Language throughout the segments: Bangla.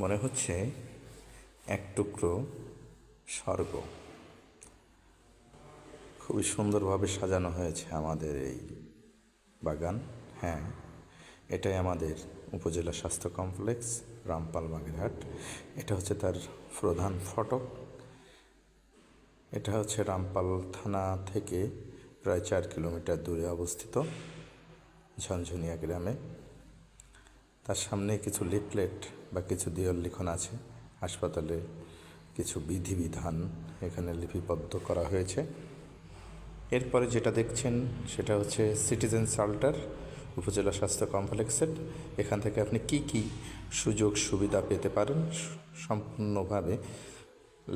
মনে হচ্ছে এক টুকরো স্বর্গ। খুবই সুন্দরভাবে সাজানো হয়েছে আমাদের এই বাগান। হ্যাঁ এটাই আমাদের উপজেলা স্বাস্থ্য কমপ্লেক্স, রামপাল বাগেরহাট। এটা হচ্ছে তার প্রধান ফটক এটা হচ্ছে রামপাল থানা থেকে প্রায় চার কিলোমিটার দূরে অবস্থিত ঝনঝনিয়া গ্রামে। তার সামনে কিছু লিফলেট বা কিছু দেওয়াল লিখন আছে। হাসপাতালে কিছু বিধিবিধান এখানে লিপিবদ্ধ করা হয়েছে। এরপরে যেটা দেখছেন, সেটা হচ্ছে সিটিজেন শাল্টার উপজেলা স্বাস্থ্য কমপ্লেক্সের। এখান থেকে আপনি কি কি সুযোগ সুবিধা পেতে পারেন? সম্পূর্ণভাবে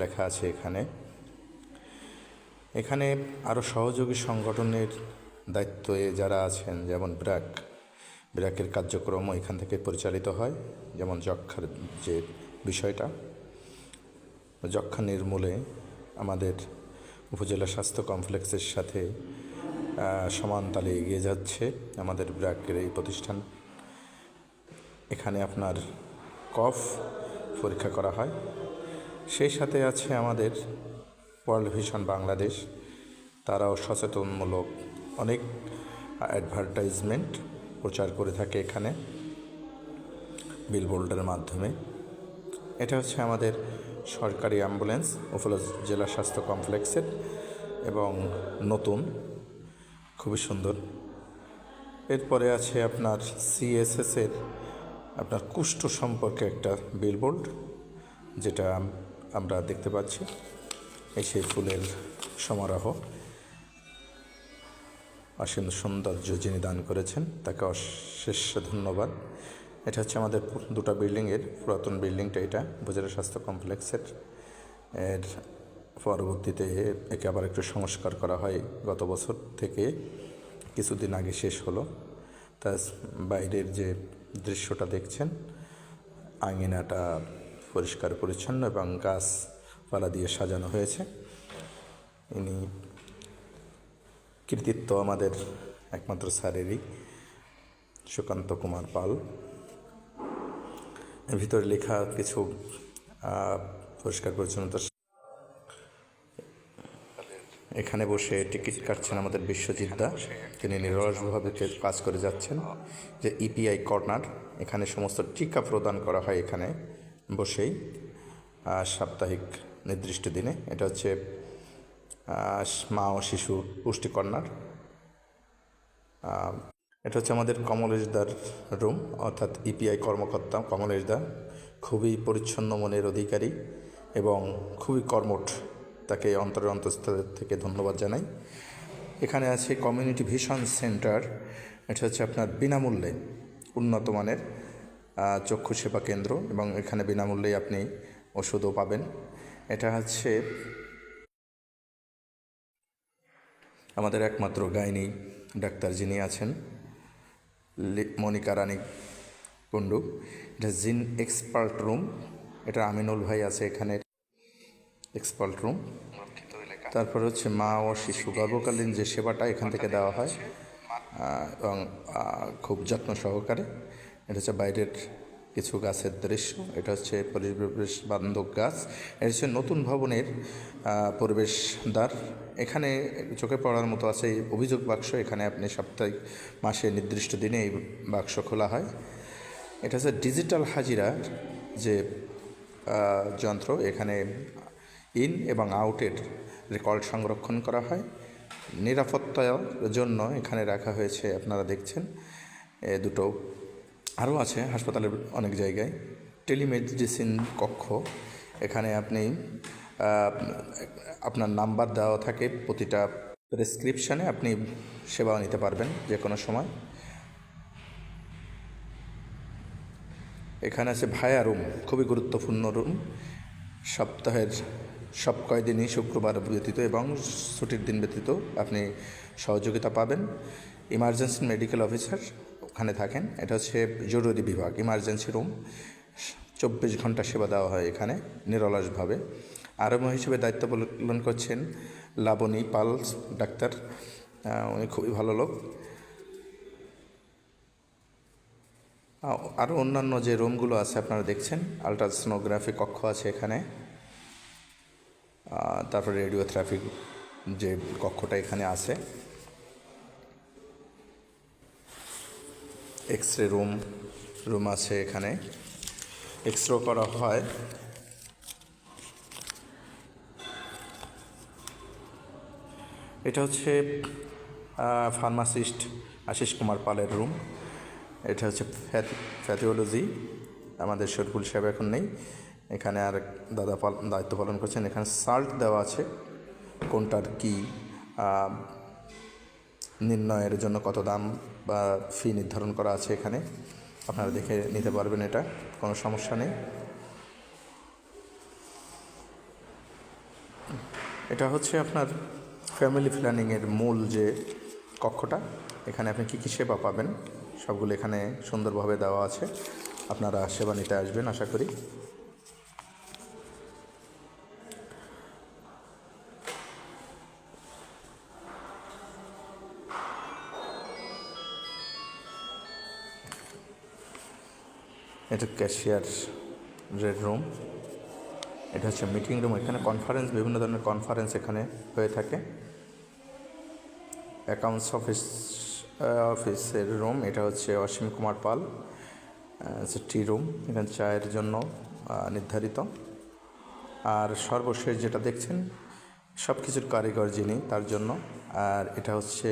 লেখা আছে এখানে। এখানে আরও সহযোগী সংগঠনের দায়িত্বে যারা আছেন, যেমন ব্র্যাক ব্র্যাকের কার্যক্রমও এখান থেকে পরিচালিত হয়, যেমন যক্ষার যে বিষয়টা। যক্ষা নির্মূলে আমাদের উপজেলা স্বাস্থ্য কমপ্লেক্সের সাথে সমান তালে এগিয়ে যাচ্ছে আমাদের ব্র্যাকের এই প্রতিষ্ঠান। এখানে আপনার কফ পরীক্ষা করা হয়। সেই সাথে আছে আমাদের ওয়ার্ল্ড ভিশন বাংলাদেশ। তারাও সচেতনমূলক অনেক অ্যাডভার্টাইজমেন্ট প্রচার করে থাকে এখানে বিলবোর্ডের মাধ্যমে। এটা হচ্ছে আমাদের সরকারি অ্যাম্বুলেন্স উপজেলা স্বাস্থ্য কমপ্লেক্সের এবং নতুন, খুবই সুন্দর। এরপরে আছে আপনার সিএসএসের আপনার কুষ্ঠ সম্পর্কে একটা বিলবোর্ড যেটা আমরা দেখতে পাচ্ছি। এই সেই ফুলের সমারোহ। অসীম সৌন্দর্য যিনি দান করেছেন, তাকে অশেষ ধন্যবাদ। এটা হচ্ছে আমাদের দুটো বিল্ডিংয়ের পুরাতন বিল্ডিংটা এটা উপজেলা স্বাস্থ্য কমপ্লেক্সের। এর পরবর্তীতে একে আবার একটু সংস্কার করা হয় গত বছর থেকে, কিছুদিন আগে শেষ হলো। তা বাইরের যে দৃশ্যটা দেখছেন, আঙিনাটা পরিষ্কার পরিচ্ছন্ন এবং গাছপালা দিয়ে সাজানো হয়েছে। ইনি কৃতিত্ব আমাদের একমাত্র স্যারেরই সুকান্ত কুমার পাল। এর ভিতরে লেখা কিছু আহ, পরিষ্কার পরিচ্ছন্নতা। এখানে বসে টিকিট কাটছেন আমাদের বিশ্বজিৎ দা। তিনি নিরলসভাবে কে- কাজ করে যাচ্ছেন যে ইপিআই কর্নার এখানে সমস্ত টিকা প্রদান করা হয় এখানে বসেই সাপ্তাহিক নির্দিষ্ট দিনে। এটা হচ্ছে মা ও শিশু পুষ্টি কর্নার এটা হচ্ছে আমাদের কমলেশদার রুম, অর্থাৎ ইপিআই কর্মকর্তা কমলেশদা খুবই পরিচ্ছন্ন মনের অধিকারী এবং খুবই কর্মঠ, তাকে অন্তরের অন্তঃস্থল থেকে ধন্যবাদ জানাই। এখানে আছে কমিউনিটি ভিশন সেন্টার, এটা হচ্ছে আপনার বিনামূল্যে উন্নত মানের চক্ষু সেবা কেন্দ্র এবং এখানে বিনামূল্যেই আপনি ওষুধও পাবেন। এটা হচ্ছে আমাদের একমাত্র গাইনি, ডাক্তার যিনি আছেন মনিকা রানী কুণ্ডু। এটা জিন এক্সপার্ট রুম, এটা আমিনুল ভাই আছে এখানে এক্সপার্ট রুম। তারপর হচ্ছে মা ও শিশু, গর্ভকালীন যে সেবাটা এখান থেকে দেওয়া হয় এবং খুব যত্ন সহকারে। এটা হচ্ছে বাইরের কিছু গাছের দৃশ্য। এটা হচ্ছে পরিবেশ বান্ধব গাছ। এটা হচ্ছে নতুন ভবনের আহ, পরিবেশদ্বার। এখানে চোখে পড়ার মতো আছে এই অভিযোগ বাক্স। এখানে আপনি সাপ্তাহিক মাসে নির্দিষ্ট দিনে এই বাক্স খোলা হয়। এটা হচ্ছে ডিজিটাল হাজিরার যে যন্ত্র। এখানে ইন এবং আউটের রেকর্ড সংরক্ষণ করা হয়। নিরাপত্তার জন্য এখানে রাখা হয়েছে আপনারা দেখছেন দুটো আরও আছে, হাসপাতালের অনেক জায়গায়। টেলিমেডিসিন কক্ষ, এখানে আপনি আপনার নাম্বার দেওয়া থাকে, প্রতিটা প্রেসক্রিপশানে আপনি সেবা নিতে পারবেন যে কোনো সময়। এখানে আছে ভায়া রুম, খুবই গুরুত্বপূর্ণ রুম। সপ্তাহের, সব কয়দিনই শুক্রবার ব্যতীত এবং ছুটির দিন ব্যতীত আপনি সহযোগিতা পাবেন। ইমার্জেন্সি মেডিকেল অফিসার ওখানে থাকেন। এটা হচ্ছে জরুরি বিভাগ ইমার্জেন্সি রুম চব্বিশ ঘণ্টা সেবা দেওয়া হয় এখানে নিরলসভাবে। আরম্ভ হিসেবে দায়িত্ব পালন করছেন লাবণী পাল, ডাক্তার। উনি খুবই ভালো লোক। আরও অন্যান্য যে রুমগুলো আছে আপনারা দেখছেন আলট্রাসোনোগ্রাফি কক্ষ আছে এখানে। তারপরে রেডিওথেরাপি যে কক্ষটা এখানে আছে। এক্স রে রুম রুম আছে এখানে। এক্স রে করা হয়। এটা হচ্ছে ফার্মাসিস্ট আশিস কুমার পালের রুম এটা হচ্ছে ফ্যাথিওলজি আমাদের শরীফুল সাহেব এখন নেই। এখানে আর দাদা পাল, দায়িত্ব পালন করছেন। এখানে সাল্ট দেওয়া আছে। কোনটার কি নির্ণয়ের জন্য কত দাম বা ফি নির্ধারণ করা আছে এখানে? আপনারা দেখে নিতে পারবেন এটা, কোনো সমস্যা নেই। এটা হচ্ছে আপনার ফ্যামিলি প্ল্যানিংয়ের মূল যে কক্ষটা। এখানে আপনি কী কী সেবা পাবেন? সবগুলো এখানে সুন্দরভাবে দেওয়া আছে। আপনারা সেবা নিতে আসবেন, আশা করি। এটা ক্যাশিয়ার রেড রুম এটা হচ্ছে মিটিং রুম এখানে কনফারেন্স বিভিন্ন ধরনের কনফারেন্স এখানে হয়ে থাকে। অ্যাকাউন্টস অফিস অফিসের রুম এটা হচ্ছে অসীম কুমার পাল টি রুম এখানে চায়ের জন্য নির্ধারিত। আর সর্বশেষ যেটা দেখছেন সব কিছুর কারিগর যিনি, তার জন্য। আর এটা হচ্ছে